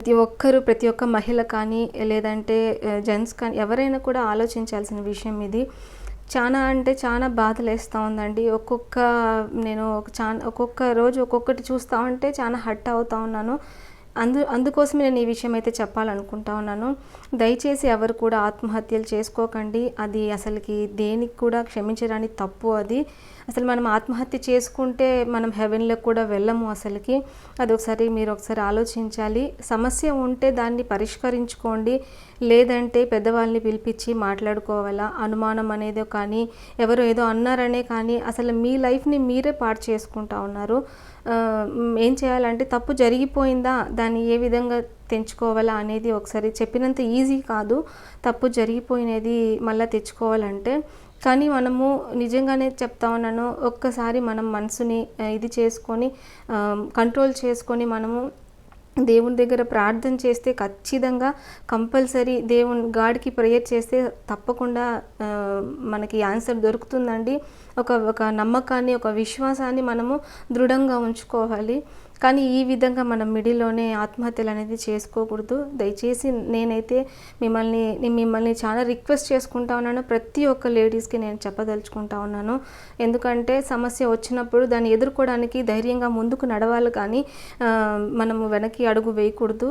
ప్రతి ఒక్కరు ప్రతి ఒక్క మహిళ కానీ లేదంటే జెంట్స్ కానీ ఎవరైనా కూడా ఆలోచించాల్సిన విషయం ఇది. చాలా అంటే చాలా బాధలేస్తూ ఉందండి. ఒక్కొక్క నేను ఒక చా ఒక్కొక్క రోజు ఒక్కొక్కటి చూస్తూ ఉంటే చాలా హట్ అవుతూ ఉన్నాను. అందు అందుకోసమే నేను ఈ విషయం అయితే చెప్పాలనుకుంటా ఉన్నాను. దయచేసి ఎవరు కూడా ఆత్మహత్యలు చేసుకోకండి. అది అసలుకి దేనికి కూడా క్షమించడానికి తప్పు అది. అసలు మనం ఆత్మహత్య చేసుకుంటే మనం హెవెన్లో కూడా వెళ్ళము అసలుకి. అది ఒకసారి మీరు ఒకసారి ఆలోచించాలి. సమస్య ఉంటే దాన్ని పరిష్కరించుకోండి. లేదంటే పెద్దవాళ్ళని పిలిపించి మాట్లాడుకోవాలా? అనుమానం అనేది కానీ ఎవరో ఏదో అన్నారనే కానీ అసలు మీ లైఫ్ని మీరే పాడు చేసుకుంటా ఉన్నారు. ఏం చేయాలంటే తప్పు జరిగిపోయిందా? దాన్ని ఏ విధంగా తెంచుకోవాలా అనేది ఒకసారి చెప్పినంత ఈజీ కాదు. తప్పు జరిగిపోయినది మళ్ళీ తెచ్చుకోవాలంటే. కానీ మనము నిజంగానే చెప్తా ఉన్నాను ఒక్కసారి మనం మనసుని ఇది చేసుకొని కంట్రోల్ చేసుకొని మనము దేవుని దగ్గర ప్రార్థన చేస్తే ఖచ్చితంగా కంపల్సరీ దేవుని గాడికి ప్రేయర్ చేస్తే తప్పకుండా మనకి ఆన్సర్ దొరుకుతుందండి. ఒక ఒక నమ్మకాన్ని ఒక విశ్వాసాన్ని మనము దృఢంగా ఉంచుకోవాలి. కానీ ఈ విధంగా మనం మిడిల్లోనే ఆత్మహత్యలు అనేది చేసుకోకూడదు. దయచేసి నేనైతే మిమ్మల్ని మిమ్మల్ని చాలా రిక్వెస్ట్ చేసుకుంటా ఉన్నాను. ప్రతి ఒక్క లేడీస్కి నేను చెప్పదలుచుకుంటా ఉన్నాను. ఎందుకంటే సమస్య వచ్చినప్పుడు దాన్ని ఎదుర్కోవడానికి ధైర్యంగా ముందుకు నడవాలి కానీ మనము వెనక్కి అడుగు వేయకూడదు.